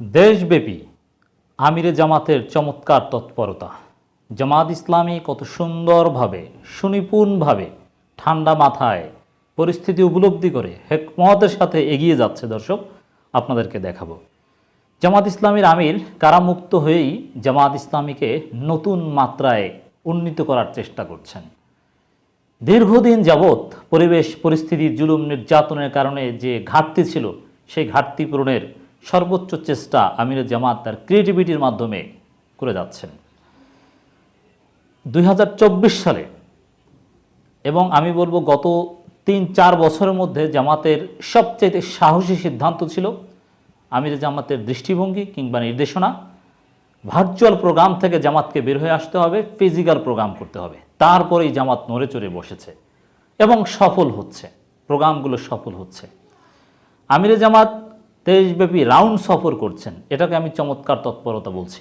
দেশব্যাপী আমিরে জামাতের চমৎকার তৎপরতা। জামাত ইসলামী কত সুন্দরভাবে, সুনিপুণভাবে, ঠান্ডা মাথায় পরিস্থিতি উপলব্ধি করে হেকমতের সাথে এগিয়ে যাচ্ছে দর্শক, আপনাদেরকে দেখাবো। জামাত ইসলামীর আমির কারামুক্ত হয়েই জামাত ইসলামীকে নতুন মাত্রায় উন্নীত করার চেষ্টা করছেন। দীর্ঘদিন যাবৎ পরিবেশ পরিস্থিতি জুলুম নির্যাতনের কারণে যে ঘাটতি ছিল, সেই ঘাটতি পূরণের সর্বোচ্চ চেষ্টা আমির জামাত তার ক্রিয়েটিভিটির মাধ্যমে করে যাচ্ছেন। দুই হাজার চব্বিশ সালে এবং আমি বলব গত তিন চার বছরের মধ্যে জামাতের সবচেয়ে সাহসী সিদ্ধান্ত ছিল আমির জামাতের দৃষ্টিভঙ্গি কিংবা নির্দেশনা ভার্চুয়াল প্রোগ্রাম থেকে জামাতকে বের হয়ে আসতে হবে ফিজিক্যাল প্রোগ্রাম করতে হবে। তারপরেই জামাত নড়ে চড়ে বসেছে এবং সফল হচ্ছে প্রোগ্রামগুলো সফল হচ্ছে। আমিরে জামাত দেশব্যাপী রাউন্ড সফর করছেন। এটাকে আমি চমৎকার তৎপরতা বলছি।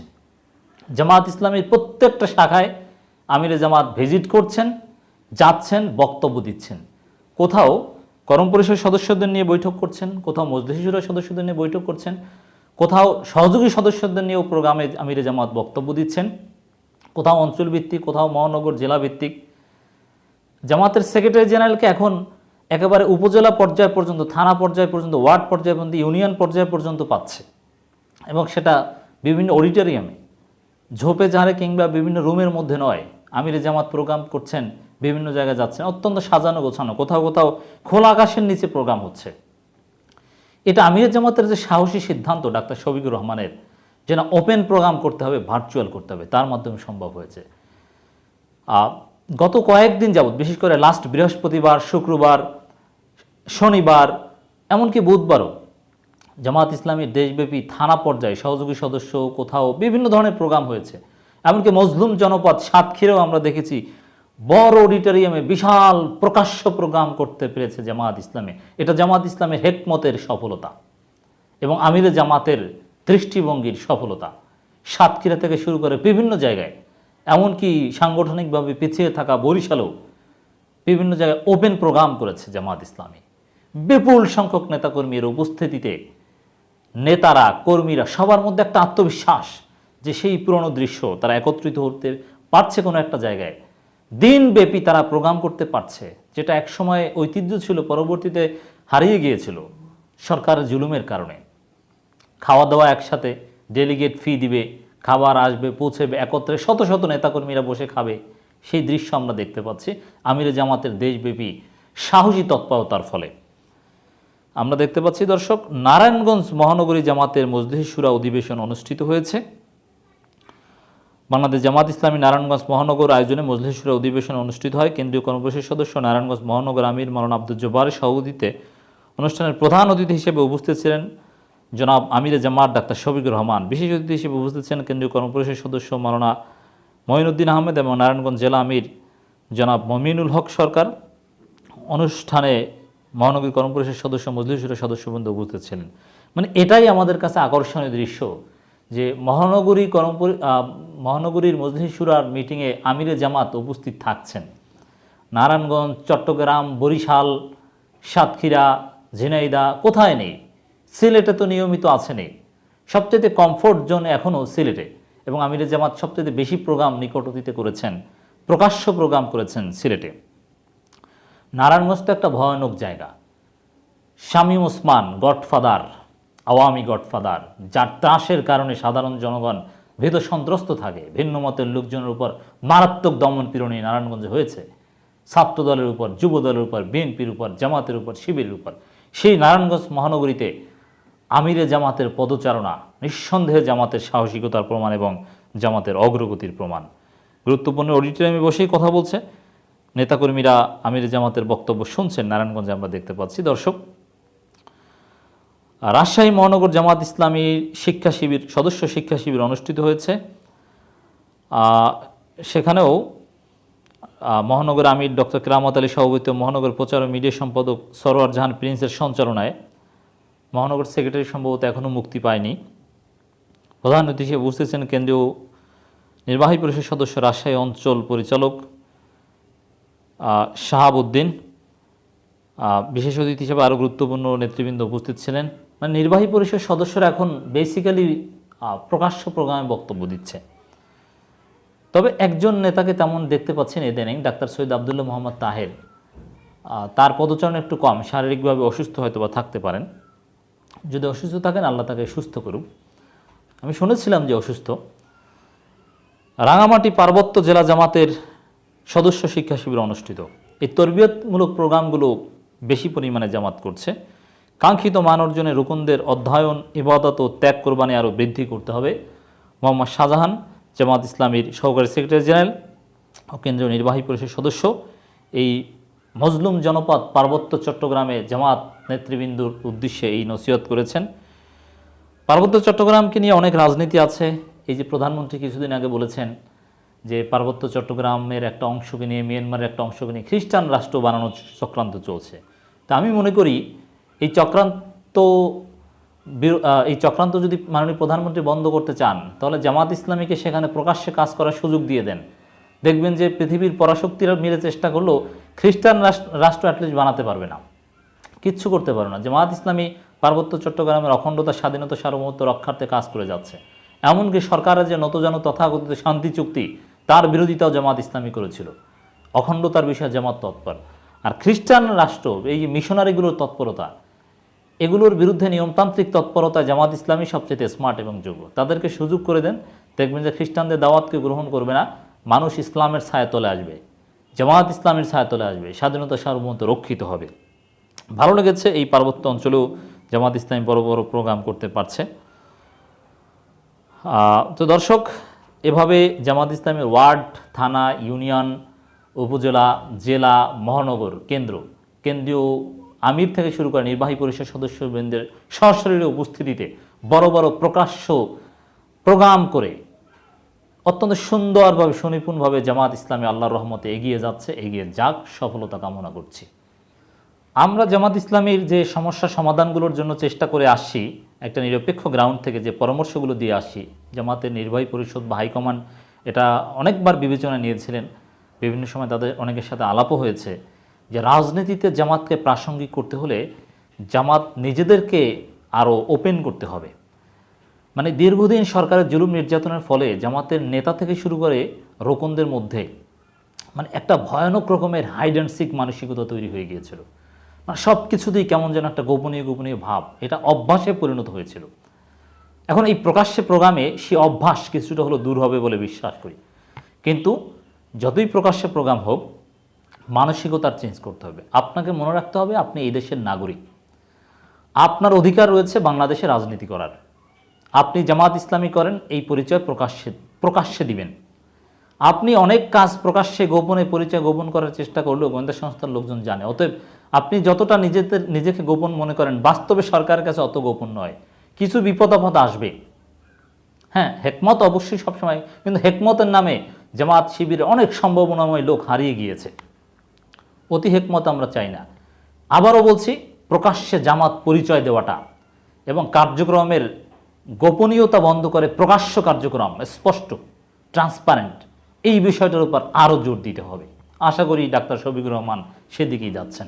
জামাত ইসলামের প্রত্যেকটা শাখায় আমিরে জামাত ভিজিট করছেন, যাচ্ছেন, বক্তব্য দিচ্ছেন। কোথাও করম পরিষদ সদস্যদের নিয়ে বৈঠক করছেন, কোথাও মজলিসুরের সদস্যদের নিয়ে বৈঠক করছেন, কোথাও সহযোগী সদস্যদের নিয়েও প্রোগ্রামে আমিরে জামাত বক্তব্য দিচ্ছেন, কোথাও অঞ্চলভিত্তিক, কোথাও মহানগর জেলাভিত্তিক। জামাতের সেক্রেটারি জেনারেলকে এখন একেবারে উপজেলা পর্যায় পর্যন্ত, থানা পর্যায় পর্যন্ত, ওয়ার্ড পর্যায় পর্যন্ত, ইউনিয়ন পর্যায় পর্যন্ত পাচ্ছে। এবং সেটা বিভিন্ন অডিটোরিয়ামে, ঝোপে ঝাড়ে কিংবা বিভিন্ন রুমের মধ্যে নয়। আমিরে জামাত প্রোগ্রাম করছেন, বিভিন্ন জায়গায় যাচ্ছেন, অত্যন্ত সাজানো গোছানো, কোথাও কোথাও খোলা আকাশের নিচে প্রোগ্রাম হচ্ছে। এটা আমির জামাতের যে সাহসী সিদ্ধান্ত, ডাক্তার শফিকুর রহমানের, যে না, ওপেন প্রোগ্রাম করতে হবে, ভার্চুয়াল করতে হবে, তার মাধ্যমে সম্ভব হয়েছে। গত কয়েকদিন যাবৎ, বিশেষ করে লাস্ট বৃহস্পতিবার, শুক্রবার, শনিবার, এমনকি বুধবারও জামাত ইসলামীর দেশব্যাপী থানা পর্যায়ে সহযোগী সদস্য কোথাও বিভিন্ন ধরনের প্রোগ্রাম হয়েছে। এমনকি মজলুম জনপদ সাতক্ষীরেও আমরা দেখেছি বড় অডিটোরিয়ামে বিশাল প্রকাশ্য প্রোগ্রাম করতে পেরেছে জামাত ইসলামে। এটা জামাত ইসলামের হেকমতের সফলতা এবং আমিরে জামাতের দৃষ্টিভঙ্গির সফলতা। সাতক্ষীরা থেকে শুরু করে বিভিন্ন জায়গায় এমনকি সাংগঠনিকভাবে পিছিয়ে থাকা বরিশালেও বিভিন্ন জায়গায় ওপেন প্রোগ্রাম করেছে জামাত ইসলামী। বিপুল সংখ্যক নেতাকর্মীর উপস্থিতিতে নেতারা, কর্মীরা সবার মধ্যে একটা আত্মবিশ্বাস যে সেই পুরনো দৃশ্য তারা একত্রিত হতে পারছে কোনো একটা জায়গায়। দিনব্যাপী তারা প্রোগ্রাম করতে পারছে, যেটা একসময় ঐতিহ্য ছিল, পরবর্তীতে হারিয়ে গিয়েছিল সরকারের জুলুমের কারণে। খাওয়া দাওয়া একসাথে, ডেলিগেট ফি দিবে খাবার আসবে, পৌঁছবে, একত্রে শত শত নেতাকর্মীরা বসে খাবে। সেই দৃশ্য আমরা দেখতে পাচ্ছি আমিরে জামাতের দেশব্যাপী সাহসী তৎপরতার ফলে। আমরা দেখতে পাচ্ছি, দর্শক, নারায়ণগঞ্জ মহানগরী জামাতের মজলিস অধিবেশন অনুষ্ঠিত হয়েছে। বাংলাদেশ জামাত ইসলামী নারায়ণগঞ্জ মহানগর আয়োজনে মজলিস অধিবেশন অনুষ্ঠিত হয়। কেন্দ্রীয় কর্মপরিষদ সদস্য নারায়ণগঞ্জ মহানগর আমির মালানা আব্দুল জব্বারের সভাপতিত্বে অনুষ্ঠানের প্রধান অতিথি হিসেবে উপস্থিত ছিলেন জনাব আমিরে জামাত ডাক্তার শফিকুর রহমান। বিশেষ অতিথি হিসেবে উপস্থিত ছিলেন কেন্দ্রীয় কর্মপরিষদ সদস্য মালানা মঈনুদ্দিন আহমেদ এবং নারায়ণগঞ্জ জেলা আমির জনাব মমিনুল হক সরকার। অনুষ্ঠানে মহানগরী কর্মপরিষদ সদস্য মজলিসুরের সদস্যবৃন্দ উপস্থিত ছিলেন। মানে এটাই আমাদের কাছে আকর্ষণীয় দৃশ্য যে মহানগরী কর্মপরি মহানগরীর মজলিসুরার মিটিংয়ে আমিরে জামাত উপস্থিত থাকছেন। নারায়ণগঞ্জ, চট্টগ্রাম, বরিশাল, সাতক্ষীরা ঝিনাইদা কোথায় নেই? সিলেটে তো নিয়মিত আছে নেই সবচেয়ে কমফোর্ট জোন এখনও সিলেটে। এবং আমিরে জামাত সবচেয়ে বেশি প্রোগ্রাম নিকট অতীতে করেছেন, প্রকাশ্য প্রোগ্রাম করেছেন সিলেটে। নারায়ণগঞ্জ তো একটা ভয়ানক জায়গা। শামীম ওসমান, গডফাদার, আওয়ামী গডফাদার, যার ত্রাসের কারণে সাধারণ জনগণ ভীত সন্ত্রস্ত থাকে, ভিন্ন মতের লোকজনের উপর মারাত্মক দমন পীড়নী নারায়ণগঞ্জে হয়েছে। ছাত্র দলের উপর, যুব দলের উপর, বিএনপির উপর, জামাতের উপর, শিবিরের উপর। সেই নারায়ণগঞ্জ মহানগরীতে আমিরে জামাতের পদচারণা, নিঃসন্দেহে জামাতের সাহসিকতার প্রমাণ এবং জামাতের অগ্রগতির প্রমাণ। গুরুত্বপূর্ণ অডিটোরিয়ামে বসেই কথা বলছে। নেতাকর্মীরা আমির জামাতের বক্তব্য শুনছেন, নারায়ণগঞ্জে আমরা দেখতে পাচ্ছি। দর্শক, রাজশাহী মহানগর জামাত ইসলামী শিক্ষা শিবির, সদস্য শিক্ষা শিবির অনুষ্ঠিত হয়েছে। সেখানেও মহানগর আমির ডক্টর কেরামত আলী সভাপতি মহানগর প্রচার ও মিডিয়া সম্পাদক সরোয়ার জাহান প্রিন্সের সঞ্চালনায় মহানগর সেক্রেটারি সম্ভবত এখনও মুক্তি পায়নি। প্রধান অতিথি উপস্থিত কেন্দ্রীয় নির্বাহী পরিষদ সদস্য, রাজশাহী অঞ্চল পরিচালক শাহাবুদ্দিন। বিশেষ অতিথি হিসেবে আরও গুরুত্বপূর্ণ নেতৃবৃন্দ উপস্থিত ছিলেন। মানে নির্বাহী পরিষদ সদস্যরা এখন বেসিক্যালি প্রকাশ্য প্রোগ্রামে বক্তব্য দিচ্ছে। তবে একজন নেতাকে তেমন দেখতে পাচ্ছেন ইদানিং ডাক্তার সৈয়দ আবদুল্লাহ মোহাম্মদ তাহের। তার পদচারণ একটু কম, শারীরিকভাবে অসুস্থ হয়তো বা থাকতে পারেন। যদি অসুস্থ থাকেন, আল্লাহ তাকে সুস্থ করুক। আমি শুনেছিলাম যে অসুস্থ। রাঙামাটি পার্বত্য জেলা জামাতের সদস্য শিক্ষা শিবির অনুষ্ঠিত। এই তরবিয়তমূলক প্রোগ্রামগুলো বেশি পরিমাণে জামাত করছে। কাঙ্ক্ষিত মান অর্জনে রুকুনদের অধ্যয়ন, ইবাদত ও ত্যাগ কোরবানি আরও বৃদ্ধি করতে হবে। মোহাম্মদ শাহজাহান, জামাত ইসলামীর সহকারী সেক্রেটারি জেনারেল ও কেন্দ্রীয় নির্বাহী পরিষদ সদস্য। এই মজলুম জনপদ পার্বত্য চট্টগ্রামে জামাত নেতৃবৃন্দুর উদ্দেশ্যে এই নসিহত করেছেন। পার্বত্য চট্টগ্রামকে নিয়ে অনেক রাজনীতি আছে। এই যে প্রধানমন্ত্রী কিছুদিন আগে বলেছেন যে পার্বত্য চট্টগ্রামের একটা অংশকে নিয়ে, মিয়ানমারের একটা অংশকে নিয়ে খ্রিস্টান রাষ্ট্র বানানোর চক্রান্ত চলছে। তা আমি মনে করি এই চক্রান্ত এই চক্রান্ত যদি মাননীয় প্রধানমন্ত্রী বন্ধ করতে চান, তাহলে জামাত ইসলামীকে সেখানে প্রকাশ্যে কাজ করার সুযোগ দিয়ে দেন। দেখবেন যে পৃথিবীর পরাশক্তিরা মিলে চেষ্টা করলেও খ্রিস্টান রাষ্ট্র অ্যাটলিস্ট বানাতে পারবে না। কিচ্ছু করতে পারবে না। জামাত ইসলামী পার্বত্য চট্টগ্রামের অখণ্ডতা, স্বাধীনতা, সার্বভৌমত্ব রক্ষার্থে কাজ করে যাচ্ছে। এমনকি সরকারের যে নতজন তথাকথিত শান্তি চুক্তি, তার বিরোধিতাও জামাত ইসলামী করেছিল। অখণ্ডতার বিষয়ে জামাত তৎপর। আর খ্রিস্টান রাষ্ট্র, এই মিশনারিগুলোর তৎপরতা, এগুলোর বিরুদ্ধে নিয়মতান্ত্রিক তৎপরতা জামাত ইসলামী সবচেয়ে স্মার্ট এবং যোগ্য। তাদেরকে সুযোগ করে দেন, দেখবেন যে খ্রিস্টানদের দাওয়াতকে গ্রহণ করবে না, মানুষ ইসলামের ছায়া তলে আসবে। জামাত ইসলামের ছায়া তলে আসবে, স্বাধীনতা সার্বভৌমত্ব রক্ষিত হবে। ভালো লেগেছে এই পার্বত্য অঞ্চলেও জামাত ইসলামী বড় বড় প্রোগ্রাম করতে পারছে। তো দর্শক, এভাবে জামাত ইসলামের ওয়ার্ড, থানা, ইউনিয়ন, উপজেলা, জেলা, মহানগর, কেন্দ্র, কেন্দ্রীয় আমির থেকে শুরু করে নির্বাহী পরিষদ সদস্যবৃন্দের সশরীরে উপস্থিতিতে বড় বড় প্রকাশ্য প্রোগ্রাম করে অত্যন্ত সুন্দরভাবে, সুনিপুণভাবে জামাত ইসলামী আল্লাহর রহমতে এগিয়ে যাচ্ছে, এগিয়ে যাক, সফলতা কামনা করছি। আমরা জামাত ইসলামীর যে সমস্যা সমাধানগুলোর জন্য চেষ্টা করে আসছি, একটা নিরপেক্ষ গ্রাউন্ড থেকে যে পরামর্শগুলো দিয়ে আসি জামাতের নির্বাহী পরিষদ বা হাইকমান্ড এটা অনেকবার বিবেচনা নিয়েছিলেন, বিভিন্ন সময় তাদের অনেকের সাথে আলাপও হয়েছে, যে রাজনীতিতে জামাতকে প্রাসঙ্গিক করতে হলে জামাত নিজেদেরকে আরও ওপেন করতে হবে। মানে দীর্ঘদিন সরকারের জুলুম নির্যাতনের ফলে জামাতের নেতা থেকে শুরু করে রোকনদের মধ্যে মানে একটা ভয়ানক রকমের হাইড অ্যান্ড সিক মানসিকতা তৈরি হয়ে গিয়েছিল। মানে সব কিছুতেই কেমন যেন একটা গোপনীয় গোপনীয় ভাব, এটা অভ্যাসে পরিণত হয়েছিল। এখন এই প্রকাশ্যে প্রোগ্রামে সে অভ্যাস কিছুটা হলো দূর হবে বলে বিশ্বাস করি। কিন্তু যতই প্রকাশ্যে প্রোগ্রাম হোক, মানসিকতার চেঞ্জ করতে হবে। আপনাকে মনে রাখতে হবে আপনি এই দেশের নাগরিক। আপনার অধিকার রয়েছে বাংলাদেশে রাজনীতি করার। আপনি জামাত ইসলামী করেন, এই পরিচয় প্রকাশ্যে প্রকাশ্যে দিবেন। আপনি অনেক কাজ প্রকাশ্যে, গোপনে পরিচয় গোপন করার চেষ্টা করলেও গোয়েন্দা সংস্থার লোকজন জানে। অতএব আপনি যতটা নিজেদের, নিজেকে গোপন মনে করেন, বাস্তবে সরকারের কাছে অত গোপন নয়। কিছু বিপদ আপদ আসবে। হ্যাঁ হেকমত অবশ্যই সবসময়, কিন্তু হেকমতের নামে জামাত শিবিরে অনেক সম্ভাবনাময় লোক হারিয়ে গিয়েছে। অতি হেকমত আমরা চাই না। আবারও বলছি, প্রকাশ্যে জামাত পরিচয় দেওয়াটা এবং কার্যক্রমের গোপনীয়তা বন্ধ করে প্রকাশ্য কার্যক্রম, স্পষ্ট ট্রান্সপারেন্ট এই বিষয়টার উপর আরও জোর দিতে হবে। আশা করি ডাক্তার শফিকুর রহমান সেদিকেই যাচ্ছেন।